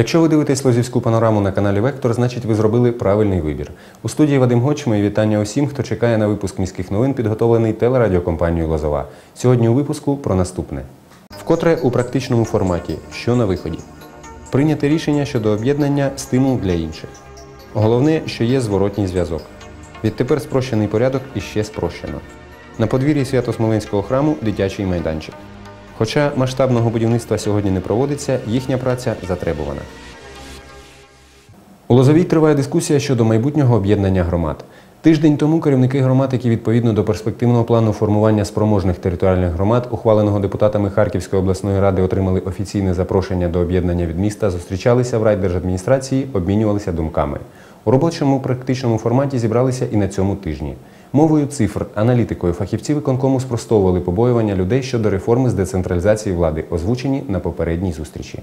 Якщо ви дивитесь Лозівську панораму на каналі Вектор, значить ви зробили правильний вибір. У студії Вадим Гоч, мої вітання усім, хто чекає на випуск міських новин, підготовлений телерадіокомпанією Лозова. Сьогодні у випуску про наступне. Вкотре у практичному форматі, що на виході. Прийняти рішення щодо об'єднання стимул для інших. Головне, що є зворотній зв'язок. Відтепер спрощений порядок і ще спрощено. На подвір'ї Свято-Смоленського храму дитячий майданчик. Хоча масштабного будівництва сьогодні не проводиться, їхня праця затребувана. У Лозовій триває дискусія щодо майбутнього об'єднання громад. Тиждень тому керівники громад, які відповідно до перспективного плану формування спроможних територіальних громад, ухваленого депутатами Харківської обласної ради, отримали офіційне запрошення до об'єднання від міста, зустрічалися в райдержадміністрації, обмінювалися думками. У робочому практичному форматі зібралися і на цьому тижні. Мовою цифр, аналітикою фахівці виконкому спростовували побоювання людей щодо реформи з децентралізації влади, озвучені на попередній зустрічі.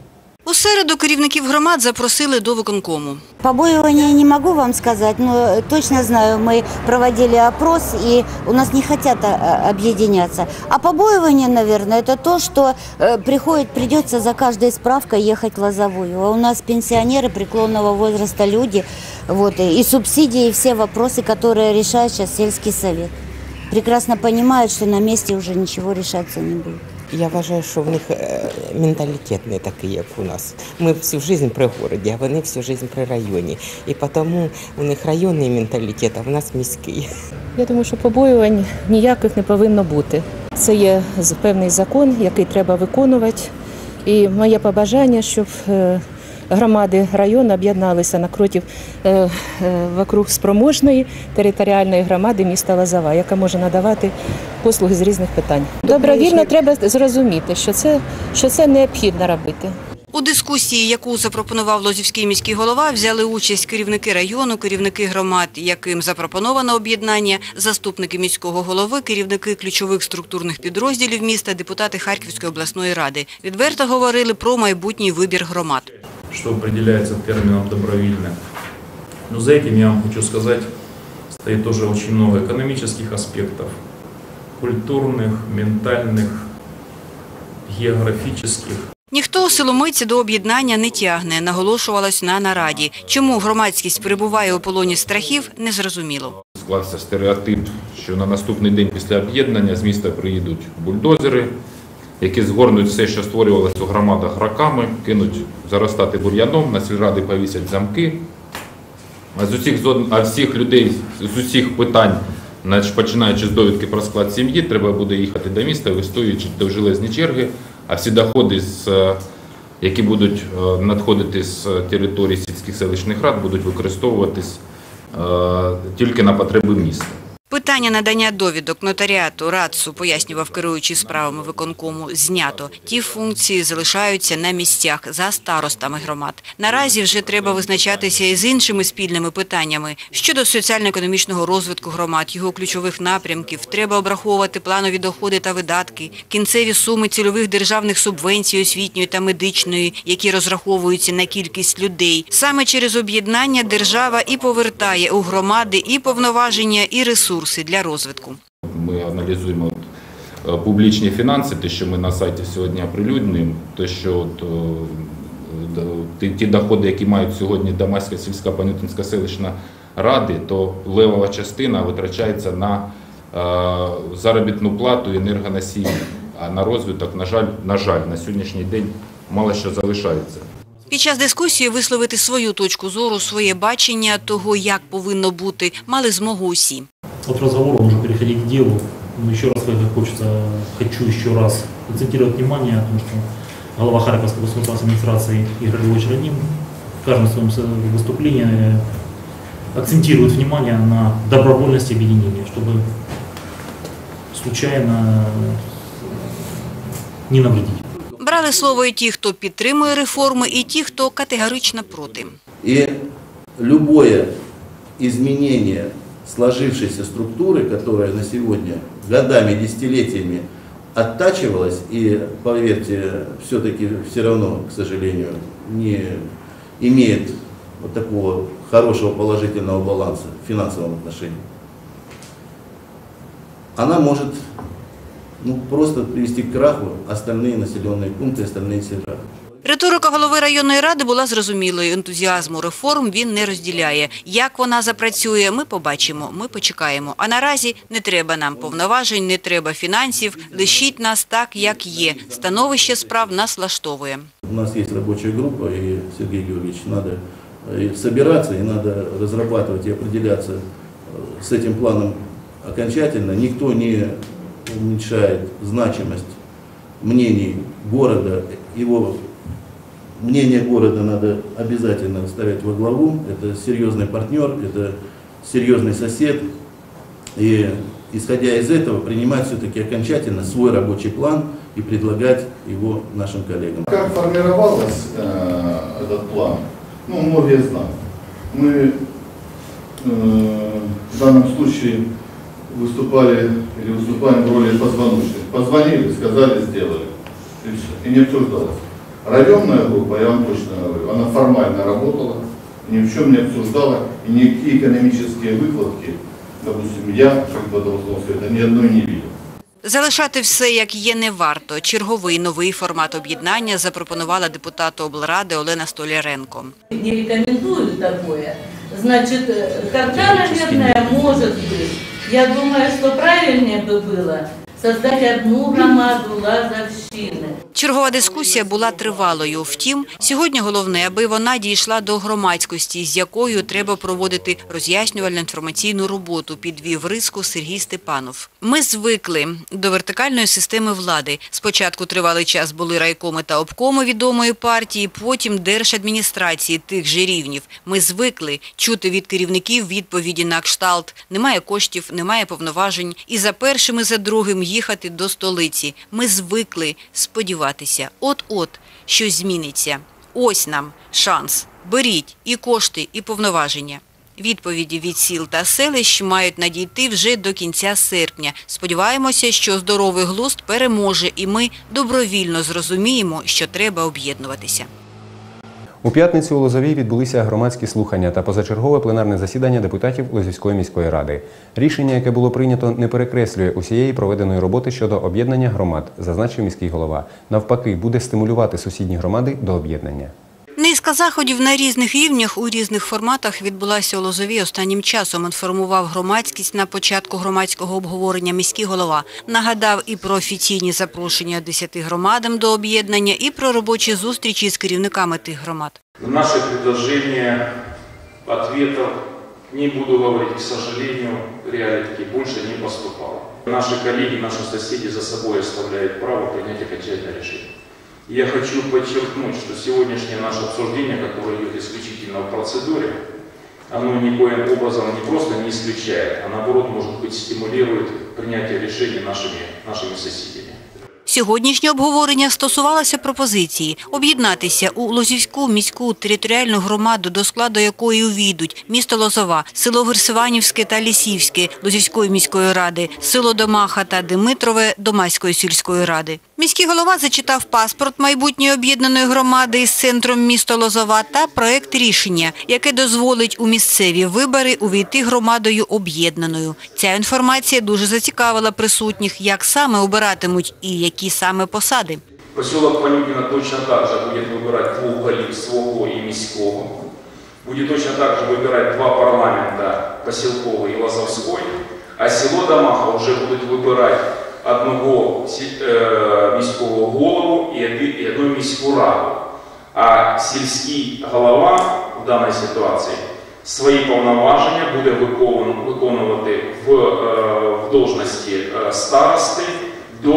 У середу керівників громад запросили до виконкому. Побоювания не могу вам сказать, но точно знаю, мы проводили опрос, и у нас не хотят а, объединяться. А побоювание, наверное, это то, что э, приходит, придется за каждой справкой ехать в Лозовую. А у нас пенсионеры преклонного возраста люди, вот, и субсидии, и все вопросы, которые решает сейчас сельский совет. Прекрасно понимают, что на месте уже ничего решаться не будет. Я вважаю, що в них е, менталітет не такий, як у нас. Ми всю життя при городі, а вони всю життя при районі. І тому у них районний менталітет, а в нас міський. Я думаю, що побоювань ніяких не повинно бути. Це є певний закон, який треба виконувати. І моє побажання, щоб е, громади району об'єдналися на е, е, вокруг спроможної територіальної громади міста Лазава, яка може надавати послуги з різних питань. Добровільно треба зрозуміти, що це, що це необхідно робити. У дискусії, яку запропонував Лозівський міський голова, взяли участь керівники району, керівники громад, яким запропоновано об'єднання, заступники міського голови, керівники ключових структурних підрозділів міста, депутати Харківської обласної ради. Відверто говорили про майбутній вибір громад. что определяется термином «добровольно». Но за этим, я вам хочу сказать, стоит тоже очень много экономических аспектов, культурных, ментальных, географических. Ніхто силомиці до об'єднання не тягне, наголошувалось на нараді. Чому громадськість перебуває у полоні страхів, незрозуміло. Склався стереотип, що на наступний день після об'єднання з міста приїдуть бульдозери, які згорнуть все, що створювалося у громадах роками, кинуть заростати бур'яном, на сільради повісять замки. А з усіх, а всіх людей з усіх питань, починаючи з довідки про склад сім'ї, треба буде їхати до міста, вистоюючи довжелезні черги, а всі доходи, е, які будуть е, надходити з території сільських селищних рад, будуть використовуватись е, тільки на потреби міста. Питання надання довідок нотаріату РАЦУ, пояснював керуючий справами виконкому, знято. Ті функції залишаються на місцях за старостами громад. Наразі вже треба визначатися і з іншими спільними питаннями. Щодо соціально-економічного розвитку громад, його ключових напрямків, треба обраховувати планові доходи та видатки, кінцеві суми цільових державних субвенцій освітньої та медичної, які розраховуються на кількість людей. Саме через об'єднання держава і повертає у громади і повноваження, і ресурси для розвитку. Ми аналізуємо е, публічні фінанси, те, що ми на сайті сьогодні оприлюднюємо, те, що от, е, ті, ті доходи, які мають сьогодні Дамаська сільська Панютинська селищна ради, то левова частина витрачається на е, заробітну плату і енергоносії. А на розвиток, на жаль, на жаль, на сьогоднішній день мало що залишається. Під час дискусії висловити свою точку зору, своє бачення того, як повинно бути, мали змогу усі. от разговора уже переходить к делу. Но еще раз как хочется, хочу еще раз акцентировать внимание, потому что глава Харьковской государственной администрации Игорь Львович Раним в каждом своем с- выступлении акцентирует внимание на добровольности объединения, чтобы случайно э, не навредить. Брали слово і ті, хто підтримує реформи, і ті, хто категорично проти. И любое изменение сложившейся структуры, которая на сегодня годами, десятилетиями оттачивалась, и, поверьте, все-таки все равно, к сожалению, не имеет вот такого хорошего положительного баланса в финансовом отношении, она может ну, просто привести к краху остальные населенные пункты, остальные сельрады. Риторика голови районної ради була зрозумілою. Ентузіазму реформ він не розділяє. Як вона запрацює, ми побачимо, ми почекаємо. А наразі не треба нам повноважень, не треба фінансів. Лишіть нас так, як є. Становище справ нас влаштовує. У нас есть рабочая группа, и, Сергей Георгиевич, надо э, и собираться, и надо разрабатывать и определяться э, с этим планом окончательно. Никто не уменьшает значимость мнений города. Его мнение города надо обязательно ставить во главу. Это серьезный партнер, это серьезный сосед. И исходя из этого принимать все-таки окончательно свой рабочий план и предлагать его нашим коллегам. Как формировался э, этот план, ну, многие знают. Мы э, в данном случае выступали или выступаем в роли позвоночных. Позвонили, сказали, сделали. И, не обсуждалось. Районная группа, я вам точно говорю, она формально работала, ни в чем не обсуждала, и никакие экономические выкладки, допустим, я, как бы должен совета, ни одной не видел. Залишати все як є не варто. Черговий новий формат об'єднання запропонувала депутат облради Олена Столяренко. не рекомендуют такое, значит, э, тогда, наверное, может быть, я думаю, что правильнее бы было создать одну громаду Лазовщины. Чергова дискусія була тривалою. Втім, сьогодні головне, аби вона дійшла до громадськості, з якою треба проводити роз'яснювальну інформаційну роботу, підвів риску Сергій Степанов. Ми звикли до вертикальної системи влади. Спочатку тривалий час були райкоми та обкоми відомої партії, потім держадміністрації тих же рівнів. Ми звикли чути від керівників відповіді на кшталт «немає коштів, немає повноважень» і за першим і за другим їхати до столиці. Ми звикли сподіватися, от-от щось зміниться. Ось нам шанс. Беріть і кошти, і повноваження. Відповіді від сіл та селищ мають надійти вже до кінця серпня. Сподіваємося, що здоровий глузд переможе, і ми добровільно зрозуміємо, що треба об'єднуватися. У п'ятницю у Лозовій відбулися громадські слухання та позачергове пленарне засідання депутатів Лозівської міської ради. Рішення, яке було прийнято, не перекреслює усієї проведеної роботи щодо об'єднання громад, зазначив міський голова. Навпаки, буде стимулювати сусідні громади до об'єднання. Низка заходів на різних рівнях у різних форматах відбулася у Лозові останнім часом. Інформував громадськість на початку громадського обговорення міський голова. Нагадав і про офіційні запрошення 10 громадам до об'єднання, і про робочі зустрічі з керівниками тих громад. Наши предложения, ответов, не буду говорить, к сожалению, реалии-таки больше не поступало. Наши коллеги, наши соседи за собой оставляют право принять окончательное решение. Я хочу подчеркнуть, что сегодняшнее наше обсуждение, которое идет исключительно в процедуре, оно никоим образом не просто не исключает, а наоборот, может быть, стимулирует принятие решений нашими, нашими соседями. Сьогоднішнє обговорення стосувалося пропозиції об'єднатися у Лозівську міську територіальну громаду, до складу якої увійдуть місто Лозова, село Герсиванівське та Лісівське Лозівської міської ради, село Домаха та Димитрове Домаської сільської ради. Міський голова зачитав паспорт майбутньої об'єднаної громади із центром міста Лозова та проект рішення, яке дозволить у місцеві вибори увійти громадою об'єднаною. Ця інформація дуже зацікавила присутніх, як саме обиратимуть і які саме посади. Поселок Панюкина точно так же будет выбирать двух голів свого і міського. Будет точно так же выбирать два парламента, поселковый и Лазовской. А село Домаха вже будуть вибирати одного е, міського голову і одну міську раду. А сільський голова в даній ситуації свої повноваження буде виконувати- в, е, в должності е, старости до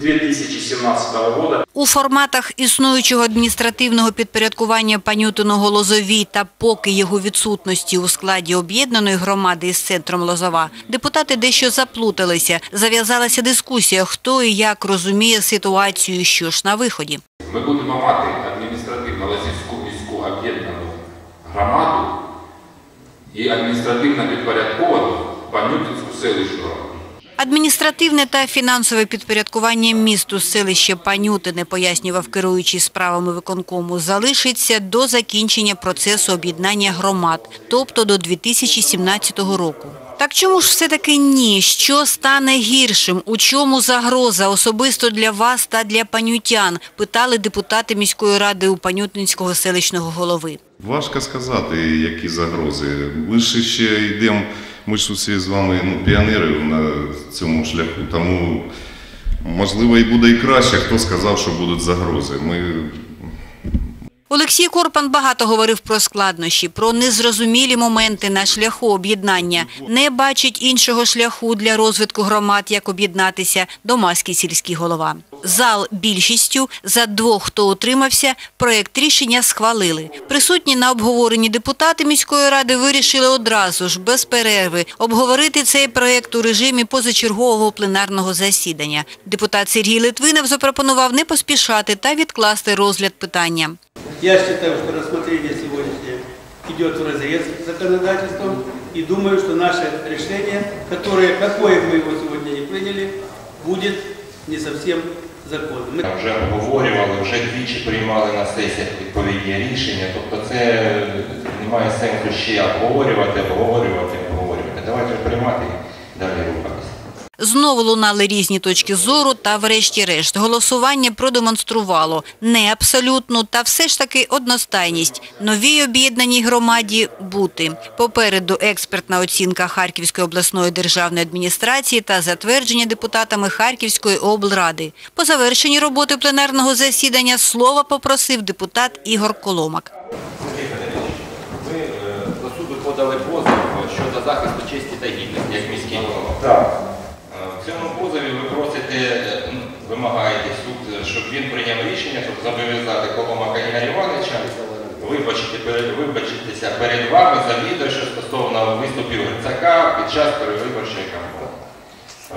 2017 года. У форматах існуючого адміністративного підпорядкування Панютиного Лозовій та поки його відсутності у складі об'єднаної громади із центром Лозова, депутати дещо заплуталися. Зав'язалася дискусія, хто і як розуміє ситуацію, що ж на виході. Ми будемо мати адміністративно Лазівську міську об'єднану громаду і адміністративно підпорядковану Панютинську селищну раду. Адміністративне та фінансове підпорядкування місту селище Панютине, пояснював керуючий справами виконкому, залишиться до закінчення процесу об'єднання громад, тобто до 2017 року. Так чому ж все-таки ні? Що стане гіршим? У чому загроза особисто для вас та для панютян? Питали депутати міської ради у Панютинського селищного голови. Важко сказати, які загрози. Ми ж ще йдемо, ми ж усі з вами ну, піонери на цьому шляху, тому можливо і буде і краще, хто сказав, що будуть загрози. Ми Олексій Корпан багато говорив про складнощі, про незрозумілі моменти на шляху об'єднання. Не бачить іншого шляху для розвитку громад, як об'єднатися, домаський сільський голова. Зал більшістю за двох, хто утримався, проєкт рішення схвалили. Присутні на обговоренні депутати міської ради вирішили одразу ж, без перерви, обговорити цей проєкт у режимі позачергового пленарного засідання. Депутат Сергій Литвинов запропонував не поспішати та відкласти розгляд питання. Я считаю, что рассмотрение сегодняшнее идет вразрез с законодательством и думаю, что наше решение, которое, какое мы его сегодня не приняли, будет не совсем законным. Ми Вже обговорювали, вже двічі приймали на сесіях відповідні рішення. Тобто це немає сенсу ще обговорювати, обговорювати, обговорювати. Давайте приймати далі рухатися. Знову лунали різні точки зору та врешті-решт голосування продемонструвало не абсолютну та все ж таки одностайність. Новій об'єднаній громаді бути. Попереду експертна оцінка Харківської обласної державної адміністрації та затвердження депутатами Харківської облради. По завершенні роботи пленарного засідання слова попросив депутат Ігор Коломак. Ви е, до суду подали позов щодо захисту честі та гідності, як міський голова. В цьому позові ви просите, е, ну, вимагаєте суд, е, щоб він прийняв рішення, щоб зобов'язати Коломака Ігоря Івановича вибачити, вибачитися перед вами за відео, що стосовно виступів Грицака під час перевиборчої кампанії.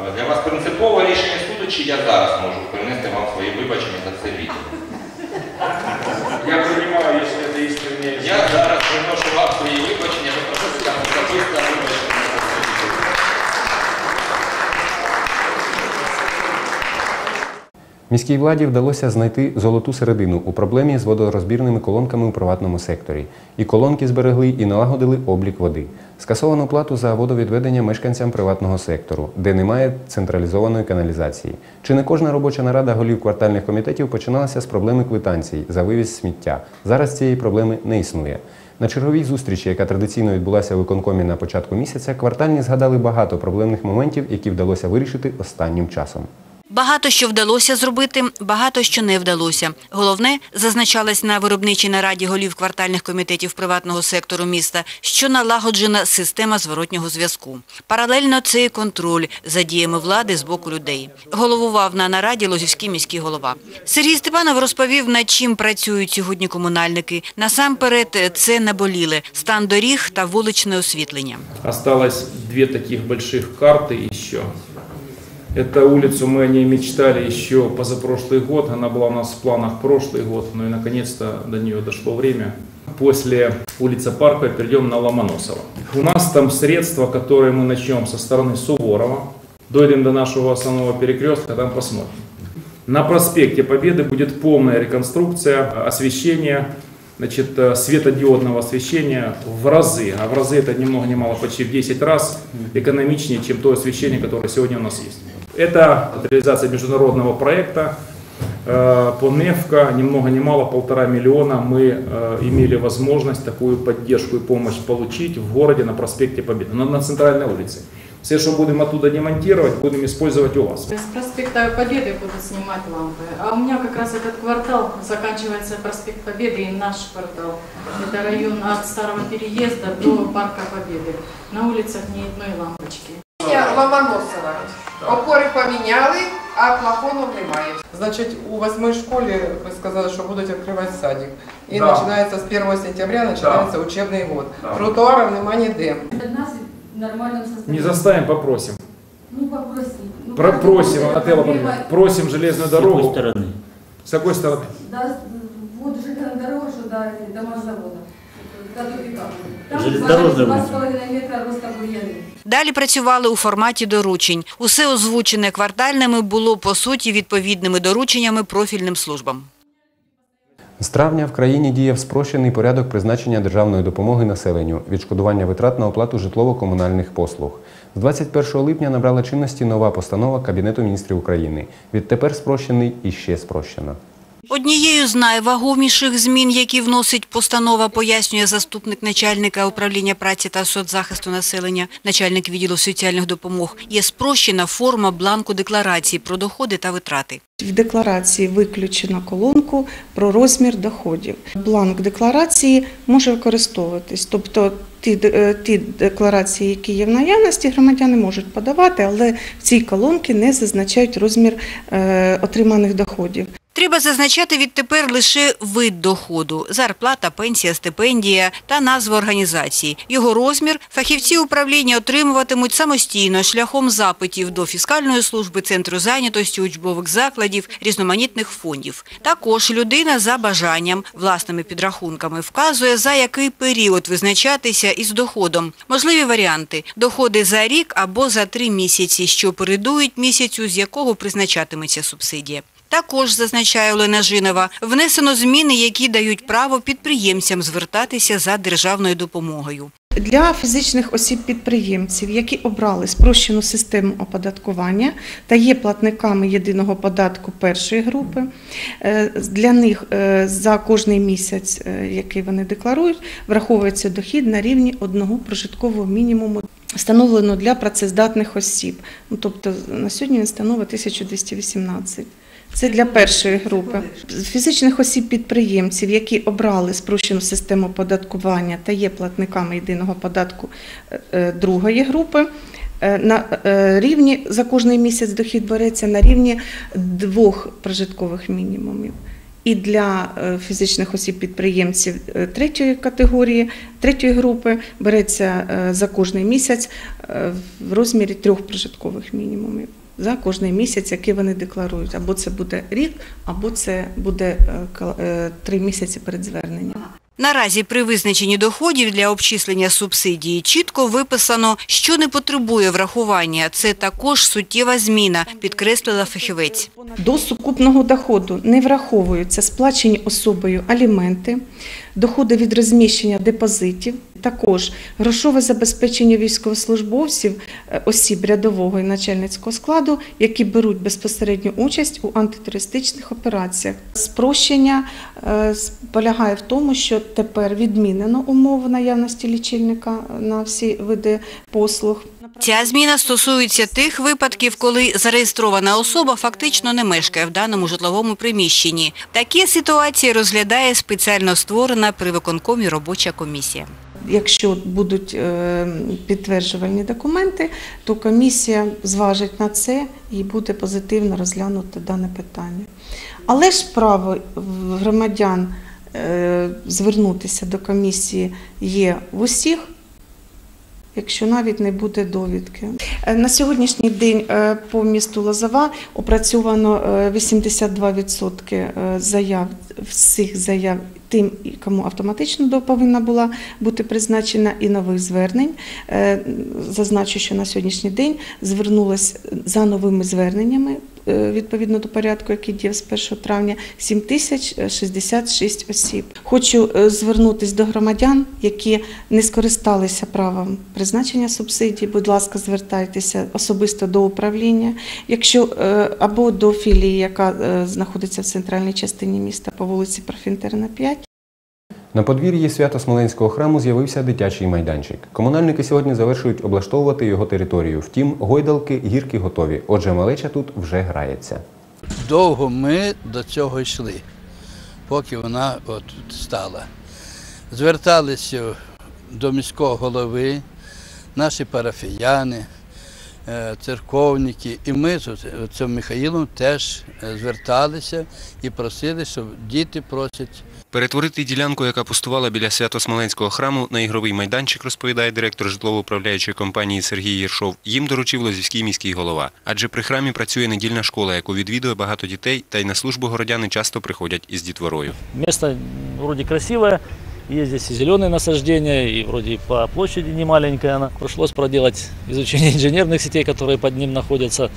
Е, Для вас принципове рішення суду, чи я зараз можу принести вам свої вибачення за це відео? Я приймаю, якщо це істинне. Я зараз приношу вам свої вибачення, ви просите особисто вибачення. Міській владі вдалося знайти золоту середину у проблемі з водорозбірними колонками у приватному секторі. І колонки зберегли, і налагодили облік води. Скасовано плату за водовідведення мешканцям приватного сектору, де немає централізованої каналізації. Чи не кожна робоча нарада голів квартальних комітетів починалася з проблеми квитанцій за вивіз сміття. Зараз цієї проблеми не існує. На черговій зустрічі, яка традиційно відбулася у виконкомі на початку місяця, квартальні згадали багато проблемних моментів, які вдалося вирішити останнім часом. Багато що вдалося зробити, багато що не вдалося. Головне, зазначалось на виробничій нараді голів квартальних комітетів приватного сектору міста, що налагоджена система зворотнього зв'язку. Паралельно це і контроль за діями влади з боку людей. Головував на нараді Лозівський міський голова. Сергій Степанов розповів, над чим працюють сьогодні комунальники. Насамперед, це наболіле – стан доріг та вуличне освітлення. Осталось две таких больших карты еще. Эту улицу мы о ней мечтали еще позапрошлый год. Она была у нас в планах прошлый год, но и наконец-то до нее дошло время. После улицы Парка перейдем на Ломоносова. У нас там средства, которые мы начнем со стороны Суворова, дойдем до нашего основного перекрестка, там посмотрим. На проспекте Победы будет полная реконструкция освещения, значит, э, светодиодного освещения в разы. А в разы это ни много ни почти в 10 раз экономичнее, чем то освещение, которое сегодня у нас есть. Это реализация международного проекта э, по НЕФКО, ни много ни мало полтора миллиона мы э, имели возможность такую поддержку и помощь получить в городе на проспекте Победы, на, на центральной улице. Все, что будем оттуда демонтировать, будем использовать у вас. С проспекта Победы будут снимать лампы. А у меня как раз этот квартал заканчивается проспект Победы и наш квартал. Это район от Старого переезда до Парка Победы. На улицах ни одной лампочки. Ломоносова. Опори поміняли, а плафонів немає. Значить, у восьмой школі ви сказали, що будуть відкривати садик. І Да. починається з 1 сентября починається учебний год. Да. Тротуарів нема ніде. Нас в нормальном состоянии. Не заставим, попросим. Ну, попроси. Ну, Про- как просим, это Отелло, проблема? просим железную дорогу. С какой стороны? Да, вот железная дорога, что до дома завода. До тупика. Железнодорожная улица. 2,5 метра роста бур'яни. Далі працювали у форматі доручень. Усе озвучене квартальними було по суті відповідними дорученнями профільним службам. З травня в країні діяв спрощений порядок призначення державної допомоги населенню, відшкодування витрат на оплату житлово-комунальних послуг. З 21 липня набрала чинності нова постанова Кабінету міністрів України. Відтепер спрощений і ще спрощено. Однією з найвагоміших змін, які вносить постанова, пояснює заступник начальника управління праці та соцзахисту населення, начальник відділу соціальних допомог, є спрощена форма бланку декларації про доходи та витрати. В декларації виключено колонку про розмір доходів. Бланк декларації може використовуватись, тобто ті, е, ті декларації, які є в наявності, громадяни можуть подавати, але в цій колонці не зазначають розмір е, отриманих доходів. Треба зазначати відтепер лише вид доходу – зарплата, пенсія, стипендія та назва організації. Його розмір фахівці управління отримуватимуть самостійно шляхом запитів до фіскальної служби, центру зайнятості, учбових закладів, різноманітних фондів. Також людина за бажанням, власними підрахунками вказує, за який період визначатися із доходом. Можливі варіанти – доходи за рік або за три місяці, що передують місяцю, з якого призначатиметься субсидія. Також, зазначає Олена Жинова, внесено зміни, які дають право підприємцям звертатися за державною допомогою. Для фізичних осіб-підприємців, які обрали спрощену систему оподаткування та є платниками єдиного податку першої групи, е, для них е, за кожний місяць, е, який вони декларують, враховується дохід на рівні одного прожиткового мінімуму. Встановлено для працездатних осіб. Ну, тобто на сьогодні він становить 1218. Це для першої групи. Фізичних осіб-підприємців, які обрали спрощену систему оподаткування та є платниками єдиного податку е, е, другої групи, е, на рівні за кожний місяць дохід береться на рівні двох прожиткових мінімумів. І для фізичних осіб-підприємців третьої категорії, третьої групи береться за кожний місяць в розмірі трьох прожиткових мінімумів за кожний місяць, який вони декларують. Або це буде рік, або це буде е, е, три місяці перед зверненням. Наразі при визначенні доходів для обчислення субсидії чітко виписано, що не потребує врахування. Це також суттєва зміна, підкреслила фахівець. До сукупного доходу не враховуються сплачені особою аліменти, доходи від розміщення депозитів, також грошове забезпечення військовослужбовців, е, осіб рядового і начальницького складу, які беруть безпосередню участь у антитерористичних операціях. Спрощення е, полягає в тому, що тепер відмінено умови наявності лічильника на всі види послуг. Ця зміна стосується тих випадків, коли зареєстрована особа фактично не мешкає в даному житловому приміщенні. Такі ситуації розглядає спеціально створена при виконкомі робоча комісія. Якщо будуть е, підтверджувальні документи, то комісія зважить на це і буде позитивно розглянути дане питання. Але ж право громадян е, звернутися до комісії є в усіх. Якщо навіть не буде довідки. Е, На сьогоднішній день е, по місту Лозова опрацьовано е, 82% е, заяв, всіх заяв тим, кому автоматично повинна була бути призначена і нових звернень. Зазначу, що на сьогоднішній день звернулось за новими зверненнями відповідно до порядку, який діяв з 1 травня, 7066 осіб. Хочу е, звернутися до громадян, які не скористалися правом призначення субсидій. Будь ласка, звертайтеся особисто до управління, якщо е, або до філії, яка е, знаходиться в центральній частині міста по вулиці Парфінтерна 5. На подвір'ї Свято-Смоленського храму з'явився дитячий майданчик. Комунальники сьогодні завершують облаштовувати його територію. Втім, гойдалки, гірки готові. Отже, малеча тут вже грається. Довго ми до цього йшли, поки вона от стала. Зверталися до міського голови, наші парафіяни, е, церковники, і ми з цим Михаїлом теж е, зверталися і просили, щоб діти просять Перетворити ділянку, яка пустувала біля Свято-Смоленського храму, на ігровий майданчик, розповідає директор житлово-управляючої компанії Сергій Єршов, їм доручив Лозівський міський голова. Адже при храмі працює недільна школа, яку відвідує багато дітей, та й на службу городяни часто приходять із дітворою. Место вроде красивое, Есть здесь и зеленые насаждения, и вроде и по площади не маленькая она. Пришлось проделать изучение инженерных сетей, которые под ним находятся.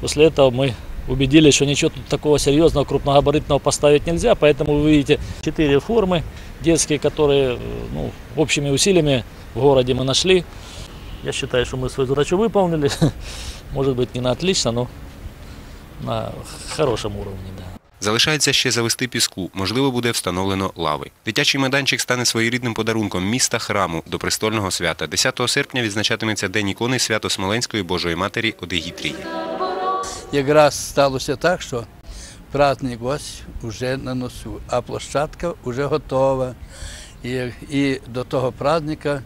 После этого мы убедились, что ничего тут такого серьезного, крупногабаритного поставить нельзя, поэтому вы видите четыре формы детские, которые э, ну, общими усилиями в городе мы нашли. Я считаю, что мы свою задачу выполнили. Может быть, не на отлично, но на хорошем уровне. Да. Залишається ще завести піску, можливо, буде встановлено лави. Дитячий майданчик стане своєрідним подарунком міста храму до престольного свята. 10 серпня відзначатиметься День ікони свято Смоленської Божої Матері Одегітрії. Якраз сталося так, що праздник ось вже на носу, а площадка вже готова. І, і до того праздника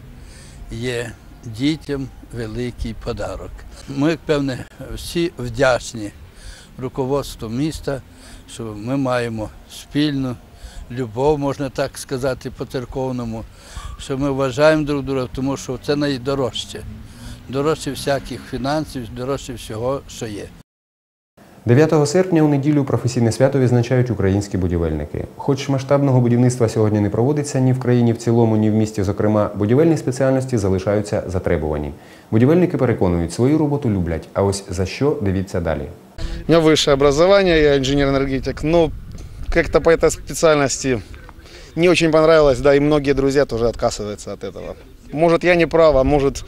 є дітям великий подарок. Ми, певне, всі вдячні руководству міста, що ми маємо спільну любов, можна так сказати, по церковному, що ми вважаємо друг друга, тому що це найдорожче. Дорожче всяких фінансів, дорожче всього, що є. 9 серпня у неділю професійне свято відзначають українські будівельники. Хоч масштабного будівництва сьогодні не проводиться ні в країні в цілому, ні в місті, зокрема, будівельні спеціальності залишаються затребувані. Будівельники переконують, свою роботу люблять, а ось за що дивіться далі. У меня высшее образование, я инженер-энергетик, но как-то по этой специальности не очень понравилось, да, и многие друзья тоже отказываются от этого. Может, я не прав, а может,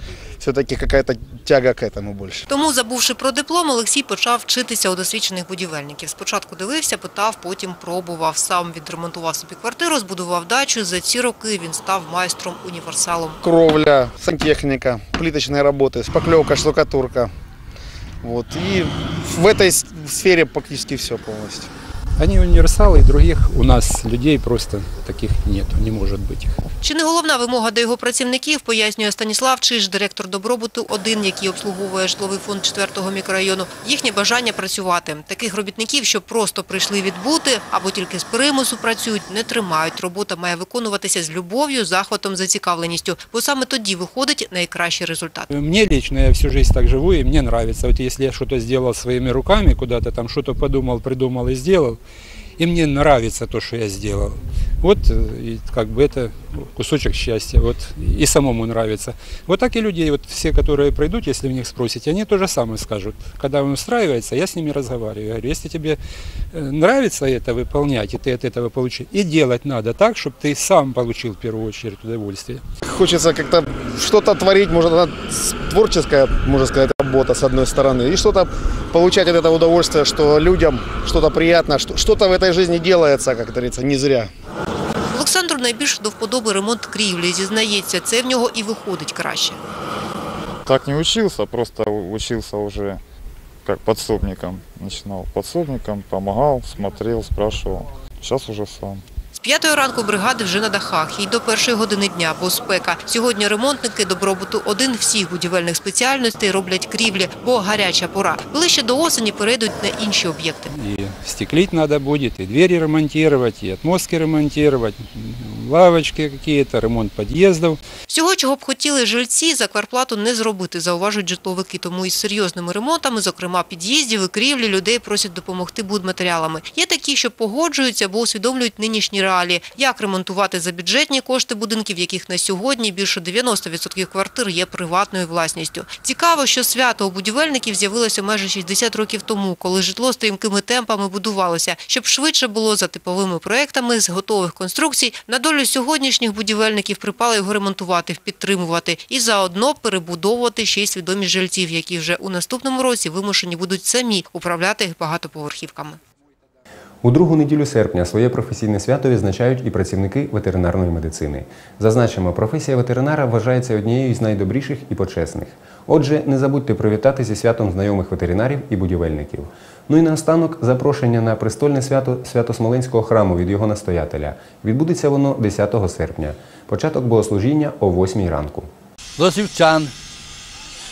все-таки какая-то тяга к этому больше. Тому, забувши про диплом, Олексій почав вчитися у досвідчених будівельників. Спочатку дивився, питав, потім пробував. Сам відремонтував собі квартиру, збудував дачу. За ці роки він став майстром-універсалом. Кровля, сантехника, плиточные работы, шпаклевка, штукатурка. Вот. И в этой с- сфере практически все полностью. Они универсалы, и других у нас людей просто таких нет, не может быть их. Чи не головна вимога до його працівників, пояснює Станіслав Чиж, директор добробуту 1 який обслуговує житловий фонд 4-го мікрорайону, їхнє бажання працювати. Таких робітників, що просто прийшли відбути або тільки з примусу працюють, не тримають. Робота має виконуватися з любов'ю, захватом, зацікавленістю, бо саме тоді виходить найкращий результат. Мне лично, я всю жизнь так живу, и мне нравится. Вот если я что-то сделал своими руками, куда-то там что-то подумал, придумал и сделал, и мне нравится то, что я сделал. Вот э, и как бы это кусочек счастья, вот и самому нравится. Вот так и людей, вот все, которые пройдут, если в них спросите, они то же самое скажут. Когда он устраивается, я с ними разговариваю. Я говорю, если тебе э, нравится это выполнять, и ты от этого получишь, и делать надо так, чтобы ты сам получил в первую очередь удовольствие. Хочется как-то что-то творить, может, она творческая, можно сказать, работа с одной стороны, и что-то получать от этого удовольствие, что людям что-то приятно, что- что-то в этой жизни делается, как говорится, не зря. Олександру найбільше до вподоби ремонт крівлі. Зізнається, це в нього і виходить краще. Так не учился, просто учился уже как подсобником. Начинал подсобником, помогал, смотрел, спрашивал. Сейчас уже сам. З п'ятої ранку бригади вже на дахах і до першої години дня, бо спека. Сьогодні ремонтники добробуту один всіх будівельних спеціальностей роблять крівлі, бо гаряча пора. Ближче до осені перейдуть на інші об'єкти. И стеклить надо будет, и двери ремонтировать, и отмостки ремонтировать, лавочки какие-то, ремонт подъездов. Всього, чого б хотіли жильці, за кварплату не зробити, зауважують житловики. Тому із серйозними ремонтами, зокрема під'їздів і крівлі, людей просять допомогти будматеріалами. Є такі, що погоджуються, бо усвідомлюють нинішні реалії. Як ремонтувати за бюджетні кошти будинків, яких на сьогодні більше 90% квартир є приватною власністю. Цікаво, що свято у будівельників з'явилося майже 60 років тому, коли житло стрімкими темпами будувалося, щоб швидше було за типовими проектами з готових конструкцій. На долю сьогоднішніх будівельників припало його ремонтувати, підтримувати і заодно перебудовувати ще й свідомість жильців, які вже у наступному році вимушені будуть самі управляти багатоповерхівками. У другу неділю серпня своє професійне свято відзначають і працівники ветеринарної медицини. Зазначимо, професія ветеринара вважається однією з найдобріших і почесних. Отже, не забудьте привітати зі святом знайомих ветеринарів і будівельників. Ну і наостанок запрошення на престольне свято Свято-Смоленського храму від його настоятеля. Відбудеться воно 10 серпня. Початок богослужіння о 8 ранку. лозівчан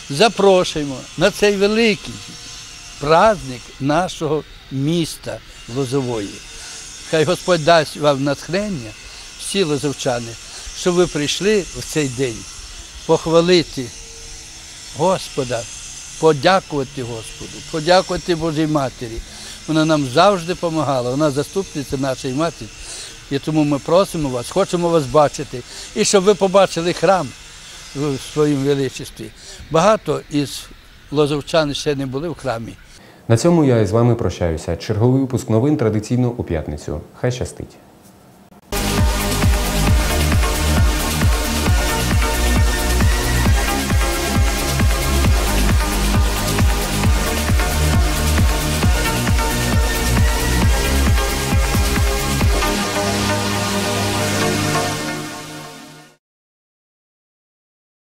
запрошуємо на цей великий праздник нашого міста Лозової. Хай Господь дасть вам натхнення, всі лозовчани, щоб ви прийшли в цей день похвалити Господа, подякувати Господу, подякувати Божій Матері. Вона нам завжди допомагала, вона заступниця нашої матері. І тому ми просимо вас, хочемо вас бачити. І щоб ви побачили храм в своїм величестві. Багато із лозовчан ще не були в храмі. На цьому я із вами прощаюся. Черговий випуск новин традиційно у п'ятницю. Хай щастить.